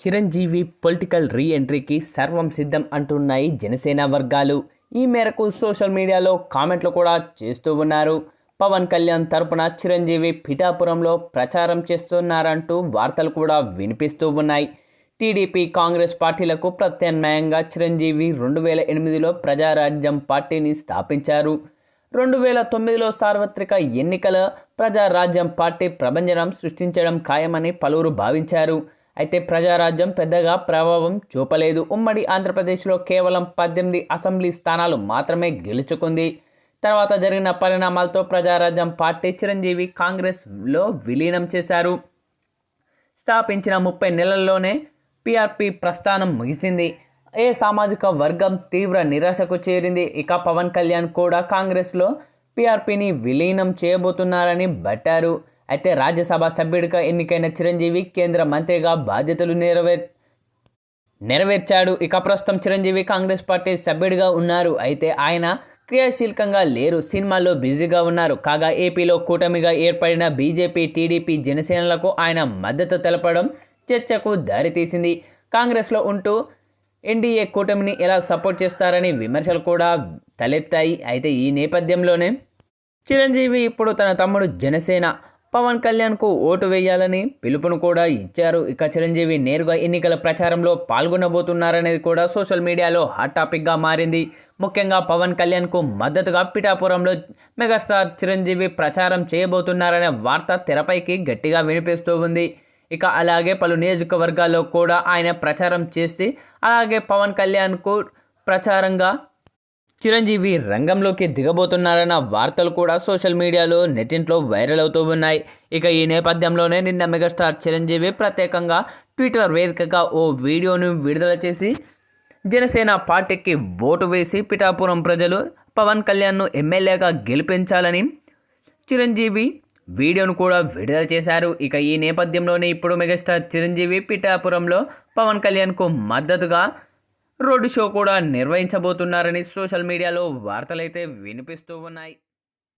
Chiranjeevi political రీ ఎంట్రీకి సర్వం సిద్ధం అంటున్నాయి జనసేన వర్గాలు. ఈ మేరకు సోషల్ మీడియాలో కామెంట్లు కూడా చేస్తూ ఉన్నారు. పవన్ కళ్యాణ్ తరపున చిరంజీవి పిఠాపురంలో ప్రచారం చేస్తున్నారంటూ వార్తలు కూడా వినిపిస్తూ ఉన్నాయి. టీడీపీ కాంగ్రెస్ పార్టీలకు ప్రత్యామ్నాయంగా చిరంజీవి రెండు వేల ఎనిమిదిలో ప్రజారాజ్యం పార్టీని స్థాపించారు. రెండు వేల తొమ్మిదిలో సార్వత్రిక ఎన్నికల ప్రజారాజ్యం పార్టీ ప్రభంజనం సృష్టించడం ఖాయమని పలువురు భావించారు. అయితే ప్రజారాజ్యం పెద్దగా ప్రభావం చూపలేదు. ఉమ్మడి ఆంధ్రప్రదేశ్లో కేవలం పద్దెనిమిది అసెంబ్లీ స్థానాలు మాత్రమే గెలుచుకుంది. తర్వాత జరిగిన పరిణామాలతో ప్రజారాజ్యం పార్టీ చిరంజీవి కాంగ్రెస్లో విలీనం చేశారు. స్థాపించిన ముప్పై నెలల్లోనే పిఆర్పి ప్రస్థానం ముగిసింది. ఏ సామాజిక వర్గం తీవ్ర నిరాశకు చేరింది? ఇక పవన్ కళ్యాణ్ కూడా కాంగ్రెస్లో పిఆర్పిని విలీనం చేయబోతున్నారని బట్టారు. అయితే రాజ్యసభ సభ్యుడిగా ఎన్నికైన చిరంజీవి కేంద్ర మంత్రిగా బాధ్యతలు నెరవేర్ నెరవేర్చాడు. ఇక ప్రస్తుతం చిరంజీవి కాంగ్రెస్ పార్టీ సభ్యుడిగా ఉన్నారు. అయితే ఆయన క్రియాశీలకంగా లేరు. సినిమాల్లో బిజీగా ఉన్నారు. కాగా ఏపీలో కూటమిగా ఏర్పడిన బీజేపీ టీడీపీ జనసేనలకు ఆయన మద్దతు తెలపడం చర్చకు దారితీసింది కాంగ్రెస్లో ఉంటూ ఎన్డీఏ కూటమిని ఎలా సపోర్ట్ చేస్తారని విమర్శలు కూడా తలెత్తాయి. అయితే ఈ నేపథ్యంలోనే చిరంజీవి ఇప్పుడు తన తమ్ముడు జనసేన పవన్ కళ్యాణ్కు ఓటు వేయాలని పిలుపును కూడా ఇచ్చారు. ఇక చిరంజీవి నేరుగా ఎన్నికల ప్రచారంలో పాల్గొనబోతున్నారనేది కూడా సోషల్ మీడియాలో హాట్ టాపిక్గా మారింది. ముఖ్యంగా పవన్ కళ్యాణ్కు మద్దతుగా పిఠాపురంలో మెగాస్టార్ చిరంజీవి ప్రచారం చేయబోతున్నారనే వార్త తెరపైకి గట్టిగా వినిపిస్తూ ఉంది. ఇక అలాగే పలు నియోజకవర్గాల్లో కూడా ఆయన ప్రచారం చేసి అలాగే పవన్ కళ్యాణ్కు ప్రచారంగా చిరంజీవి రంగంలోకి దిగబోతున్నారన్న వార్తలు కూడా సోషల్ మీడియాలో నెట్టింట్లో వైరల్ అవుతూ ఉన్నాయి. ఇక ఈ నేపథ్యంలోనే నిన్న మెగాస్టార్ చిరంజీవి ప్రత్యేకంగా ట్విట్టర్ వేదికగా ఓ వీడియోను విడుదల చేసి జనసేన పార్టీకి ఓటు వేసి పిఠాపురం ప్రజలు పవన్ కళ్యాణ్ను ఎమ్మెల్యేగా గెలిపించాలని చిరంజీవి వీడియోను కూడా విడుదల చేశారు. ఇక ఈ నేపథ్యంలోనే ఇప్పుడు మెగాస్టార్ చిరంజీవి పిఠాపురంలో పవన్ కళ్యాణ్కు మద్దతుగా రోడ్డు షో కూడా నిర్వహించబోతున్నారని సోషల్ మీడియాలో వార్తలైతే వినిపిస్తూ ఉన్నాయి.